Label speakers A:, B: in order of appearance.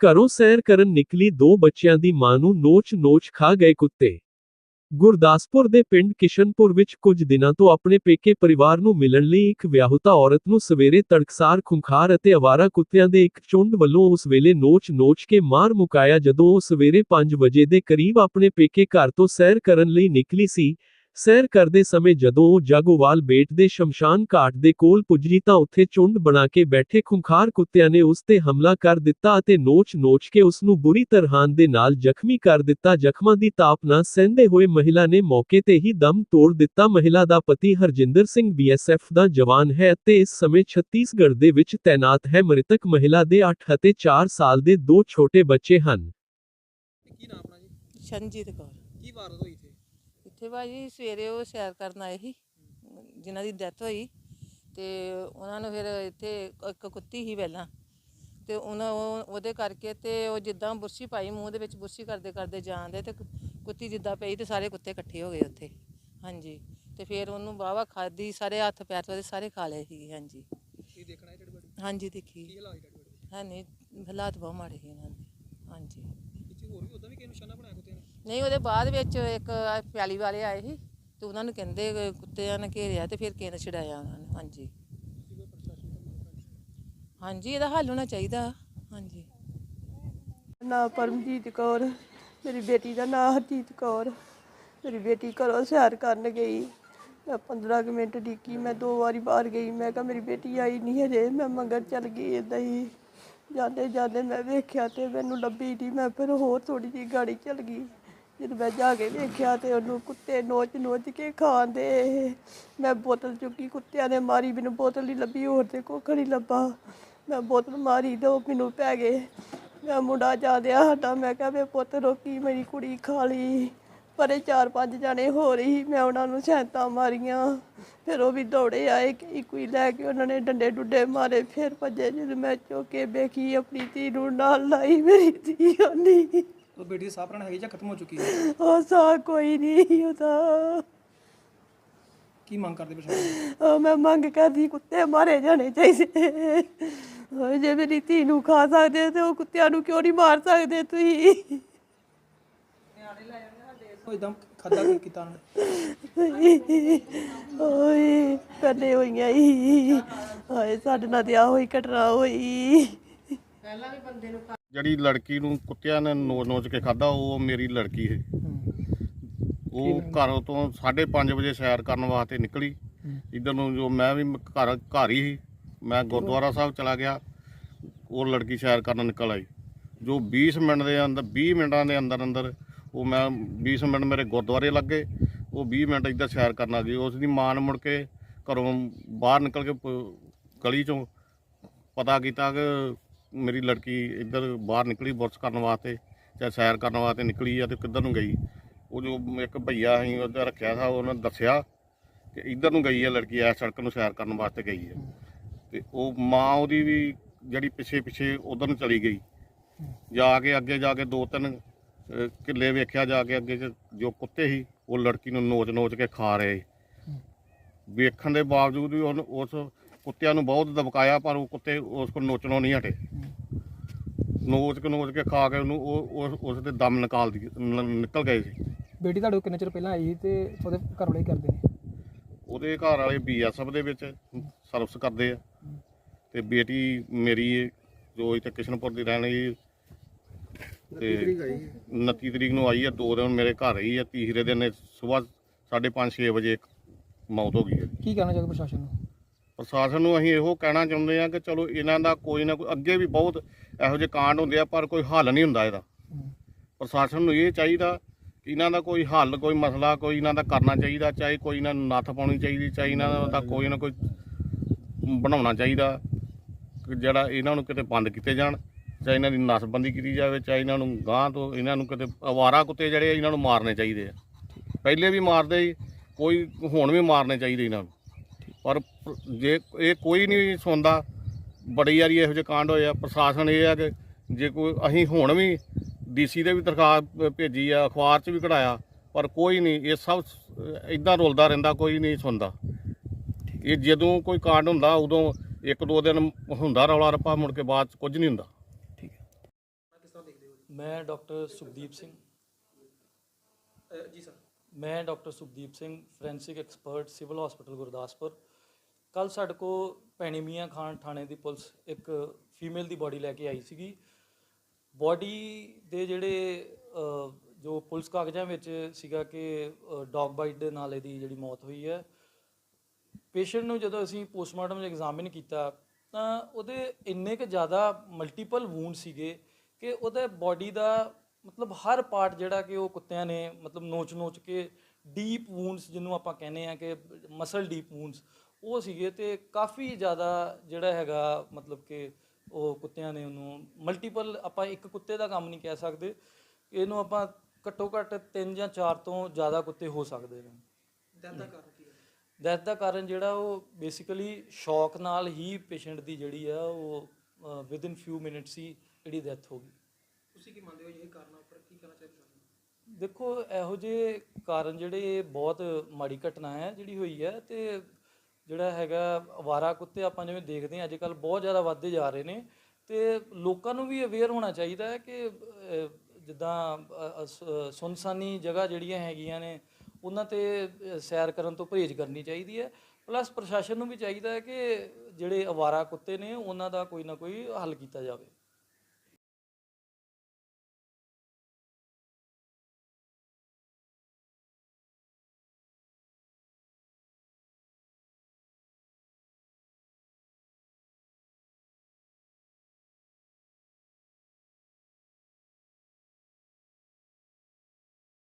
A: ਘਰੋਂ ਸੈਰ ਕਰਨ ਨਿਕਲੀ ਦੋ ਬੱਚਿਆਂ ਦੀ ਮਾਂ ਨੂੰ ਨੋਚ-ਨੋਚ ਖਾ ਗਏ ਕੁੱਤੇ। ਗੁਰਦਾਸਪੁਰ ਦੇ ਪਿੰਡ ਕਿਸ਼ਨਪੁਰ ਵਿੱਚ ਕੁਝ ਦਿਨਾਂ ਤੋਂ ਆਪਣੇ ਪੇਕੇ ਪਰਿਵਾਰ ਨੂੰ ਮਿਲਣ ਲਈ ਇੱਕ ਵਿਆਹੁਤਾ ਔਰਤ ਨੂੰ ਸਵੇਰੇ ਤੜਕਸਾਰ ਖੁੰਖਾਰ ਅਤੇ ਅਵਾਰਾ ਕੁੱਤਿਆਂ ਦੇ ਇੱਕ ਝੁੰਡ ਵੱਲੋਂ ਉਸ ਵੇਲੇ ਨੋਚ-ਨੋਚ ਕੇ ਮਾਰ ਮੁਕਾਇਆ ਜਦੋਂ ਉਹ ਸਵੇਰੇ 5 ਵਜੇ ਦੇ ਕਰੀਬ ਆਪਣੇ ਪੇਕੇ ਘਰ ਤੋਂ ਸੈਰ ਕਰਨ ਲਈ ਨਿਕਲੀ ਸੀ ਸੈਰ ਕਰਦੇ ਸਮੇਂ ਜਦੋਂ ਉਹ ਜਾਗੋਵਾਲ ਬੇਟ ਦੇ ਸ਼ਮਸ਼ਾਨ ਘਾਟ ਦੇ ਕੋਲ ਪੁੱਜੀ ਤਾਂ ਉੱਥੇ ਝੁੰਡ ਬਣਾ ਕੇ ਬੈਠੇ ਖੁੰਖਾਰ ਕੁੱਤਿਆਂ ਨੇ ਉਸ ਤੇ ਹਮਲਾ ਕਰ ਦਿੱਤਾ ਅਤੇ ਨੋਚ-ਨੋਚ ਕੇ ਉਸ ਨੂੰ ਬੁਰੀ ਤਰ੍ਹਾਂ ਦੇ ਨਾਲ ਜ਼ਖਮੀ ਕਰ ਦਿੱਤਾ। ਜ਼ਖਮਾਂ ਦੀ ਤਾਪ ਨਾ ਸਹਿੰਦੇ ਹੋਏ ਮਹਿਲਾ ਨੇ ਮੌਕੇ ਤੇ ਹੀ ਦਮ ਤੋੜ ਦਿੱਤਾ। ਮਹਿਲਾ ਦਾ ਪਤੀ ਹਰਜਿੰਦਰ ਸਿੰਘ ਬੀਐਸਐਫ ਦਾ ਜਵਾਨ ਹੈ ਅਤੇ ਇਸ ਸਮੇਂ ਛੱਤੀਸਗੜ੍ਹ ਦੇ ਵਿੱਚ ਤੈਨਾਤ ਹੈ। ਮ੍ਰਿਤਕ ਮਹਿਲਾ ਦੇ 8 ਅਤੇ 4 ਸਾਲ ਦੇ ਦੋ ਛੋਟੇ ਬੱਚੇ ਹਨ।
B: ਕੀ ਨਾਮ ਆਪਣਾ ਜੀ?
C: ਸ਼ਰਨਜੀਤ ਕੌਰ।
B: ਕੀ ਵਾਰਦਾਤ ਹੋਈ ਇੱਥੇ
C: ਭਾਜੀ ਸਵੇਰੇ ਉਹ ਸੈਰ ਕਰਨ ਆਏ ਸੀ ਜਿਨ੍ਹਾਂ ਦੀ ਡੈਥ ਹੋਈ ਤੇ ਉਹਨਾਂ ਨੂੰ ਫਿਰ ਇੱਥੇ ਇੱਕ ਕੁੱਤੀ ਸੀ ਪਹਿਲਾਂ ਤੇ ਉਹਨਾਂ ਉਹ- ਉਹਦੇ ਕਰਕੇ ਤੇ ਉਹ ਜਿੱਦਾਂ ਬੁਰਸ਼ੀ ਪਾਈ ਮੂੰਹ ਦੇ ਵਿੱਚ ਬੁਰਸ਼ੀ ਕਰਦੇ ਕਰਦੇ ਜਾਂਦੇ ਤੇ ਕੁ- ਕੁੱਤੀ ਜਿੱਦਾਂ ਪਈ ਤੇ ਸਾਰੇ ਕੁੱਤੇ ਇਕੱਠੇ ਹੋ ਗਏ ਉੱਥੇ ਹਾਂਜੀ ਤੇ ਫਿਰ ਉਹਨੂੰ ਬਾਵਾ ਖਾਦੀ ਸਾਰੇ ਹੱਥ ਪੈਰ ਉਹਦੇ ਸਾਰੇ ਖਾ ਲਏ ਸੀ ਹਾਂਜੀ।
B: ਦੇਖਣਾ ਹੈ
C: ਹਾਂਜੀ ਦੇਖੀ।
B: ਕੀ ਹਾਲਾਤ
C: ਹੈ ਨਹੀਂ ਹਾਲਾਤ ਬਹੁਤ ਮਾੜੇ ਸੀ ਇਹਨਾਂ ਦੇ ਹਾਂਜੀ।
B: ਇੱਥੇ ਹੋਰ ਵੀ ਉਦਾਂ ਵੀ ਕਿਸੇ ਨਿਸ਼ਾਨਾ ਬਣਾਇਆ
C: ਨਹੀਂ, ਉਹਦੇ ਬਾਅਦ ਵਿੱਚ ਇੱਕ ਪਿਆਲੀ ਵਾਲੇ ਆਏ ਸੀ ਤੇ ਉਹਨਾਂ ਨੂੰ ਕਹਿੰਦੇ ਕਿ ਕੁੱਤਿਆਂ ਨੇ ਘੇਰਿਆ ਤੇ ਫਿਰ ਕਿਸੇ ਛਡਾਇਆ ਉਹਨਾਂ ਨੂੰ, ਹਾਂਜੀ। ਹਾਂਜੀ, ਇਹਦਾ ਹੱਲ ਹੋਣਾ ਚਾਹੀਦਾ, ਹਾਂਜੀ।
D: ਨਾਂ ਪਰਮਜੀਤ ਕੌਰ, ਮੇਰੀ ਬੇਟੀ ਦਾ ਨਾਂ ਹਰਜੀਤ ਕੌਰ। ਮੇਰੀ ਬੇਟੀ ਘਰੋਂ ਸੈਰ ਕਰਨ ਗਈ। ਮੈਂ 15 ਕੁ ਮਿੰਟ ਡਿੱਕੀ ਮੈਂ ਦੋ ਵਾਰੀ ਬਾਹਰ ਗਈ। ਮੈਂ ਕਿਹਾ, ਮੇਰੀ ਬੇਟੀ ਆਈ ਨਹੀਂ ਹਜੇ, ਮੈਂ ਮੰਗਰ ਚੱਲ ਗਈ ਏਦਾਂ ਹੀ। ਜਾਂਦੇ ਜਾਂਦੇ ਮੈਂ ਵੇਖਿਆ ਤੇ ਮੈਨੂੰ ਲੱਭੀ ਨਹੀਂ ਮੈਂ ਫਿਰ ਹੋਰ ਥੋੜੀ ਜਿਹੀ ਗਾੜੀ ਚੱਲ ਗਈ। ਜਦੋਂ ਮੈਂ ਜਾ ਕੇ ਵੇਖਿਆ ਤੇ ਉਹਨੂੰ ਕੁੱਤੇ ਨੋਚ ਨੋਚ ਕੇ ਖਾਂਦੇ। ਮੈਂ ਬੋਤਲ ਚੁੱਕੀ ਕੁੱਤਿਆਂ ਨੇ ਮਾਰੀ, ਮੈਨੂੰ ਬੋਤਲ ਨਹੀਂ ਲੱਭੀ, ਹੋਰ ਤੇ ਕੁੱਖ ਨਹੀਂ ਲੱਭਾ। ਮੈਂ ਬੋਤਲ ਮਾਰੀ ਤੇ ਉਹ ਮੈਨੂੰ ਪੈ ਗਏ। ਮੈਂ ਮੁੰਡਾ ਜਾ ਦਿਆ ਸਾਡਾ, ਮੈਂ ਕਿਹਾ ਵੇ ਪੁੱਤ ਰੋਕੀ ਮੇਰੀ ਕੁੜੀ ਖਾ ਲਈ। ਪਰੇ ਚਾਰ ਪੰਜ ਜਾਣੇ ਹੋ ਰਹੀ, ਮੈਂ ਉਹਨਾਂ ਨੂੰ ਸੈਂਤਾਂ ਮਾਰੀਆਂ। ਫਿਰ ਉਹ ਵੀ ਦੌੜੇ ਆਏ ਕਿ ਕੋਈ ਲੈ ਕੇ ਉਹਨਾਂ ਨੇ ਡੰਡੇ ਡੁੱਡੇ ਮਾਰੇ। ਫਿਰ ਭੱਜੇ ਜਦ ਮੈਂ ਚੁੱਕ ਕੇ ਵੇਖੀ, ਆਪਣੀ ਧੀ ਨੂੰ ਨਾਲ ਲਾਈ ਮੇਰੀ ਧੀ ਨਹੀਂ
B: ਉਹ ਬੇਟੀ ਦੀ ਸਾਹ ਪ੍ਰਾਣ ਹੈਗੀ ਜਾਂ ਖਤਮ ਹੋ ਚੁੱਕੀ ਹੈ?
D: ਉਹ ਸਾ ਕੋਈ ਨਹੀਂ ਉਹਦਾ
B: ਕੀ ਮੰਗ ਕਰਦੇ ਪ੍ਰਸ਼ਾਸਨ
D: ਉਹ ਮੈਂ ਮੰਗ ਕਰਦੀ ਕੁੱਤੇ ਮਾਰੇ ਜਾਣੇ ਚਾਹੀਦੇ। ਓਏ ਜੇ ਮੇਰੀ ਧੀ ਨੂੰ ਖਾ ਸਕਦੇ ਤੇ ਉਹ ਕੁੱਤਿਆਂ ਨੂੰ ਕਿਉਂ ਨਹੀਂ ਮਾਰ ਸਕਦੇ ਤੁਸੀਂ?
B: ਉਹ ਇਦਾਂ ਖਾਦਾ ਕੀ ਕੀਤਾ ਉਹਨਾਂ ਨੇ?
D: ਓਏ ਪਹਿਲੇ ਹੋਈਆਂ ਹੀ। ਹਾਏ ਸਾਡੇ ਨਾਲ ਤੇ ਆ ਹੋਈ ਘਟਨਾ ਹੋਈ।
E: ਜਿਹੜੀ ਲੜਕੀ ਨੂੰ ਕੁੱਤਿਆਂ ਨੇ ਨੋਚ ਨੋਚ ਕੇ ਖਾਦਾ ਉਹ ਮੇਰੀ ਲੜਕੀ ਹੈ। ਉਹ ਘਰੋਂ ਤੋਂ 5:30 ਵਜੇ ਸੈਰ ਕਰਨ ਵਾਸਤੇ ਨਿਕਲੀ। ਇਧਰ ਨੂੰ ਜੋ ਮੈਂ ਵੀ ਘਰ ਘਰ ਹੀ ਸੀ। ਮੈਂ ਗੁਰਦੁਆਰਾ ਸਾਹਿਬ ਚਲਾ ਗਿਆ। ਉਹ ਲੜਕੀ ਸੈਰ ਕਰਨ ਨਿਕਲ ਆਈ। ਜੋ 20 ਮਿੰਟ ਦੇ ਅੰਦਰ 20 ਮਿੰਟਾਂ ਦੇ ਅੰਦਰ ਅੰਦਰ ਉਹ ਮੈਂ 20 ਮਿੰਟ ਮੇਰੇ ਗੁਰਦੁਆਰੇ ਲੱਗੇ। ਉਹ 20 ਮਿੰਟ ਇੱਧਰ ਸੈਰ ਕਰਨ ਆ ਗਈ। ਉਸ ਦੀ ਮਾਂ ਨੇ ਮੁੜ ਕੇ ਘਰੋਂ ਬਾਹਰ ਨਿਕਲ ਕੇ ਪ- ਗਲੀ ਚੋਂ ਪਤਾ ਕੀਤਾ ਕਿ ਮੇਰੀ ਲੜਕੀ ਇੱਧਰ ਬਾਹਰ ਨਿਕਲੀ ਬੁਰਸ਼ ਕਰਨ ਵਾਸਤੇ, ਜਾਂ ਸੈਰ ਕਰਨ ਵਾਸਤੇ ਨਿਕਲੀ ਆ ਤੇ ਕਿੱਧਰ ਨੂੰ ਗਈ। ਉਹ ਜੋ ਇੱਕ ਭਈਆ ਅਸੀਂ ਉਹਦਾ ਰੱਖਿਆ ਸੀ ਉਹਨੇ ਦੱਸਿਆ ਕਿ ਇੱਧਰ ਨੂੰ ਗਈ ਹੈ ਲੜਕੀ ਐ ਸੜਕ ਨੂੰ ਸੈਰ ਕਰਨ ਵਾਸਤੇ ਗਈ ਹੈ ਤੇ ਉਹ ਮਾਂ ਉਹਦੀ ਵੀ ਜਿਹੜੀ ਪਿੱਛੇ ਪਿੱਛੇ ਉਧਰ ਨੂੰ ਚਲੀ ਗਈ। ਜਾ ਕੇ ਅੱਗੇ, ਜਾ ਕੇ ਦੋ ਤਿੰਨ ਕਿੱਲੇ ਵੇਖਿਆ, ਜਾ ਕੇ ਅੱਗੇ 'ਚ ਜੋ ਕੁੱਤੇ ਸੀ, ਉਹ ਲੜਕੀ ਨੂੰ ਨੋਚ ਨੋਚ ਕੇ ਖਾ ਰਹੇ। ਵੇਖਣ ਦੇ ਬਾਵਜੂਦ ਵੀ ਉਹਨੂੰ ਉਸ ਕੁੱਤਿਆਂ ਨੂੰ ਬਹੁਤ ਦਬਕਾਇਆ ਪਰ ਉਹ ਕੁੱਤੇ ਉਸ ਕੋਲ ਨੋਚਣੋਂ ਨਹੀਂ ਹਟੇ। ਨੋਚ ਕੇ ਨੋਚ ਕੇ ਖਾ ਕੇ ਉਹਨੂੰ ਉਹ ਉਸ- ਦੇ ਦਮ ਨਿਕਾਲ ਦੀ ਨਿਕਲ ਗਏ ਸੀ
B: ਬੇਟੀ ਤੁਹਾਡੇ ਕੋਲ ਕਿੰਨੇ ਚਿਰ ਪਹਿਲਾਂ ਆਈ ਸੀ ਤੇ ਉਹਦੇ ਘਰ ਵਾਲੇ ਕੀ ਕਰਦੇ ਨੇ?
E: ਉਹਦੇ ਘਰ ਵਾਲੇ ਬੀਐਸਐਫ ਦੇ ਵਿੱਚ ਸਰਵਿਸ ਕਰਦੇ ਆ। ਤੇ ਬੇਟੀ ਮੇਰੀ ਜੋ ਇੱਥੇ ਕਿਸ਼ਨਪੁਰ ਦੀ ਰਹਿਣ ਵਾਲੀ ਤੇ 29 ਤਰੀਕ ਨੂੰ ਆਈ ਹੈ ਦੋ ਦਿਨ ਮੇਰੇ ਘਰ ਰਹੀ ਹੈ ਤੀਸਰੇ ਦਿਨ ਸਵੇਰ 5:30 6 ਵਜੇ ਮੌਤ ਹੋ ਗਈ ਹੈ
B: ਕੀ ਕਹਿਣਾ ਚਾਹੋਗੇ ਪ੍ਰਸ਼ਾਸਨ ਨੂੰ?
E: ਪ੍ਰਸ਼ਾਸਨ ਨੂੰ ਅਸੀਂ ਇਹੋ ਕਹਿਣਾ ਚਾਹੁੰਦੇ ਆ ਕਿ ਚਲੋ ਇਹਨਾਂ ਦਾ ਕੋਈ ਨਾ ਕੋਈ, ਅੱਗੇ ਵੀ ਬਹੁਤ ਇਹੋ ਜਿਹੇ ਕਾਂਡ ਹੁੰਦੇ ਆ, ਪਰ ਕੋਈ ਹੱਲ ਨਹੀਂ ਹੁੰਦਾ ਇਹਦਾ। ਪ੍ਰਸ਼ਾਸਨ ਨੂੰ ਇਹ ਚਾਹੀਦਾ ਕਿ ਇਹਨਾਂ ਦਾ ਕੋਈ ਹੱਲ, ਕੋਈ ਮਸਲਾ, ਕੋਈ ਇਹਨਾਂ ਦਾ ਕਰਨਾ ਚਾਹੀਦਾ, ਚਾਹੇ ਕੋਈ ਇਹਨਾਂ ਨੂੰ ਨੱਥ ਪਾਉਣੀ ਚਾਹੀਦੀ, ਚਾਹੇ ਇਹਨਾਂ ਦਾ ਕੋਈ ਨਾ ਕੋਈ ਬਣਾਉਣਾ ਚਾਹੀਦਾ, ਕਿ ਜਿਹੜਾ ਇਹਨਾਂ ਨੂੰ ਕਿਤੇ ਬੰਦ ਕੀਤੇ ਜਾਣ, ਚਾਹੇ ਇਹਨਾਂ ਦੀ ਨਸਬੰਦੀ ਕੀਤੀ ਜਾਵੇ, ਚਾਹੇ ਇਹਨਾਂ ਨੂੰ ਗਾਂਹ ਤੋਂ ਇਹਨਾਂ ਨੂੰ ਕਿਤੇ ਅਵਾਰਾ ਕੁੱਤੇ ਜਿਹੜੇ ਇਹਨਾਂ ਨੂੰ ਮਾਰਨੇ ਚਾਹੀਦੇ ਆ। ਪਹਿਲੇ ਵੀ ਮਾਰਦੇ ਕੋਈ ਹੁਣ ਵੀ ਮਾਰਨੇ ਚਾਹੀਦੇ ਇਹਨਾਂ ਨੂੰ। ਪਰ ਜੇ ਇਹ ਕੋਈ ਨਹੀਂ ਸੁਣਦਾ ਬੜੀ ਵਾਰੀ ਇਹੋ ਜਿਹੇ ਕਾਂਡ ਹੋਏ ਆ। ਪ੍ਰਸ਼ਾਸਨ ਇਹ ਆ ਕਿ ਜੇ ਕੋਈ ਅਸੀਂ ਹੁਣ ਵੀ ਡੀਸੀ ਦੇ ਵੀ ਦਰਖਾਸਤ ਭੇਜੀ ਆ ਅਖਬਾਰ 'ਚ ਵੀ ਕਢਾਇਆ ਪਰ ਕੋਈ ਨਹੀਂ ਇਹ ਸਭ ਇਦਾਂ ਰੁਲਦਾ ਰਹਿੰਦਾ ਕੋਈ ਨਹੀਂ ਸੁਣਦਾ। ਇਹ ਜਦੋਂ ਕੋਈ ਕਾਂਡ ਹੁੰਦਾ ਉਦੋਂ ਇੱਕ ਦੋ ਦਿਨ ਹੁੰਦਾ ਰੌਲਾ ਰੱਪਾ ਮੁੜ ਕੇ ਬਾਅਦ 'ਚ ਕੁਝ ਨਹੀਂ ਹੁੰਦਾ।
B: ਦੇਖਦੇ ਹੋ।
F: ਮੈਂ ਡਾਕਟਰ ਸੁਖਦੀਪ ਸਿੰਘ।
B: ਜੀ ਸਰ।
F: ਮੈਂ doctor Sukhdeep Singh forensic expert civil hospital Gurdaspur. ਕੱਲ ਸਾਡੇ ਕੋ ਭੈਣੀ ਮੀਆਂ ਖਾਨ ਥਾਣੇ ਦੀ ਪੁਲਿਸ ਇੱਕ ਫੀਮੇਲ ਦੀ ਬਾਡੀ ਲੈ ਕੇ ਆਈ ਸੀਗੀ। ਬਾਡੀ ਦੇ ਜਿਹੜੇ ਜੋ ਪੁਲਿਸ ਕਾਗਜ਼ਾਂ ਵਿੱਚ ਸੀਗਾ ਕਿ ਡੌਗ ਬਾਈਟ ਦੇ ਨਾਲ ਇਹਦੀ ਜਿਹੜੀ ਮੌਤ ਹੋਈ ਹੈ। ਪੇਸ਼ੈਂਟ ਨੂੰ ਜਦੋਂ ਅਸੀਂ ਪੋਸਟਮਾਰਟਮ ਐਗਜ਼ਾਮਿਨ ਕੀਤਾ, ਤਾਂ ਉਹਦੇ ਇੰਨੇ ਕੁ ਜ਼ਿਆਦਾ ਮਲਟੀਪਲ ਵੂਨ ਸੀਗੇ ਕਿ ਉਹਦੇ ਬਾਡੀ ਦਾ ਮਤਲਬ ਹਰ ਪਾਰਟ ਜਿਹੜਾ ਕਿ ਉਹ ਕੁੱਤਿਆਂ ਨੇ ਮਤਲਬ ਨੋਚ-ਨੋਚ ਕੇ ਡੀਪ ਵੂਨਸ ਜਿਹਨੂੰ ਆਪਾਂ ਕਹਿੰਦੇ ਆ ਕਿ ਮਸਲ ਡੀਪ ਵੂਨਸ ਉਹ ਸੀਗੇ ਤੇ ਕਾਫੀ ਜ਼ਿਆਦਾ ਜਿਹੜਾ ਹੈਗਾ ਮਤਲਬ ਕਿ ਉਹ ਕੁੱਤਿਆਂ ਨੇ ਉਹਨੂੰ ਮਲਟੀਪਲ ਆਪਾਂ ਇੱਕ ਕੁੱਤੇ ਦਾ ਕੰਮ ਨਹੀਂ ਕਹਿ ਸਕਦੇ। ਇਹਨੂੰ ਆਪਾਂ ਘੱਟੋ ਘੱਟ 3 ਜਾਂ 4 ਤੋਂ ਜ਼ਿਆਦਾ ਕੁੱਤੇ ਹੋ ਸਕਦੇ ਨੇ।
B: ਡੈਥ ਦਾ ਕਾਰਨ ਕੀ ਹੈ?
F: ਡੈਥ ਦਾ ਕਾਰਨ ਜਿਹੜਾ ਉਹ ਬੇਸਿਕਲੀ ਸ਼ੌਕ ਨਾਲ ਹੀ ਪੇਸ਼ੈਂਟ ਦੀ ਜਿਹੜੀ ਆ ਉਹ ਵਿਦ ਇਨ ਫਿਊ ਮਿੰਟਸ ਹੀ ਜਿਹੜੀ ਡੈਥ ਹੋ ਗਈ।
B: ਤੁਸੀਂ ਕੀ ਮੰਨਦੇ ਹੋ ਇਹ ਕਾਰਨਾਂ ਉੱਪਰ? ਕੀ ਕਹਿਣਾ ਚਾਹੀਦਾ
F: ਦੇਖੋ ਇਹੋ ਜਿਹੇ ਕਾਰਨ ਜਿਹੜੇ ਬਹੁਤ ਮਾੜੀ ਘਟਨਾ ਹੈ ਜਿਹੜੀ ਹੋਈ ਹੈ ਤੇ ਜਿਹੜਾ ਹੈਗਾ ਅਵਾਰਾ ਕੁੱਤੇ ਆਪਾਂ ਜਿਵੇਂ ਦੇਖਦੇ ਹਾਂ ਅੱਜ ਕੱਲ ਬਹੁਤ ਜ਼ਿਆਦਾ ਵੱਧਦੇ ਜਾ ਰਹੇ ਨੇ ਤੇ ਲੋਕਾਂ ਨੂੰ ਵੀ ਅਵੇਅਰ ਹੋਣਾ ਚਾਹੀਦਾ ਹੈ ਕਿ ਜਿੱਦਾਂ ਸੁਨਸਾਨੀ ਜਗ੍ਹਾ ਜਿਹੜੀਆਂ ਹੈਗੀਆਂ ਨੇ, ਉਹਨਾਂ ਤੇ ਸੈਰ ਕਰਨ ਤੋਂ ਪਰਹੇਜ਼ ਕਰਨੀ ਚਾਹੀਦੀ ਹੈ। ਪਲੱਸ ਪ੍ਰਸ਼ਾਸਨ ਨੂੰ ਵੀ ਚਾਹੀਦਾ ਹੈ ਕਿ ਜਿਹੜੇ ਅਵਾਰਾ ਕੁੱਤੇ ਨੇ, ਉਹਨਾਂ ਦਾ ਕੋਈ ਨਾ ਕੋਈ ਹੱਲ ਕੀਤਾ ਜਾਵੇ।